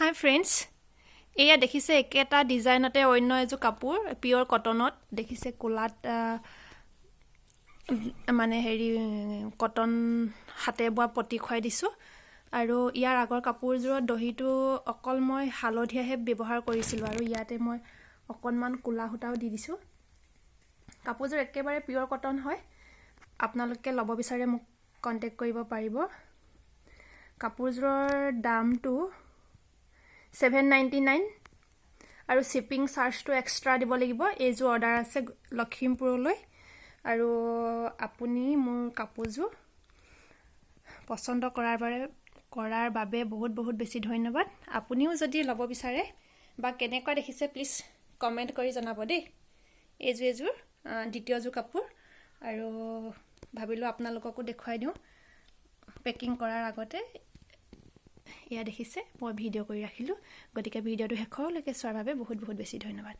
হাই friends এয়া দেখিছে একেটা ডিজাইনতে অন্য এযোৰ কাপোৰ পিয়ৰ কটনত দেখিছে ক'লাত মানে হেৰি কটন হাতে বোৱা পতি খুৱাই দিছোঁ। আৰু ইয়াৰ আগৰ কাপোৰযোৰত দহিটো অকল মই হালধীয়াহে ব্যৱহাৰ কৰিছিলোঁ আৰু ইয়াতে মই অকণমান ক'লা সূতাও দি দিছোঁ। কাপোৰযোৰ একেবাৰে পিয়ৰ কটন হয়। আপোনালোকে ল'ব বিচাৰে মোক কণ্টেক্ট কৰিব পাৰিব। কাপোৰযোৰৰ দামটো ছেভেন নাইণ্টি নাইন আৰু শ্বিপিং চাৰ্জটো এক্সট্ৰা দিব লাগিব। এইযোৰ অৰ্ডাৰ আছে লখিমপুৰলৈ। আৰু আপুনি মোৰ কাপোৰযোৰ পচন্দ কৰাৰ বাবে কৰাৰ বাবে বহুত বহুত বেছি ধন্যবাদ। আপুনিও যদি ল'ব বিচাৰে বা কেনেকুৱা দেখিছে প্লিজ কমেণ্ট কৰি জনাব দেই। এইযোৰ এযোৰ দ্বিতীয়যোৰ কাপোৰ। আৰু ভাবিলোঁ আপোনালোককো দেখুৱাই দিওঁ। পেকিং কৰাৰ আগতে এয়া দেখিছে মই ভিডিঅ' কৰি ৰাখিলোঁ। গতিকে ভিডিঅ'টো শেষলৈকে চোৱাৰ বাবে বহুত বহুত বেছি ধন্যবাদ।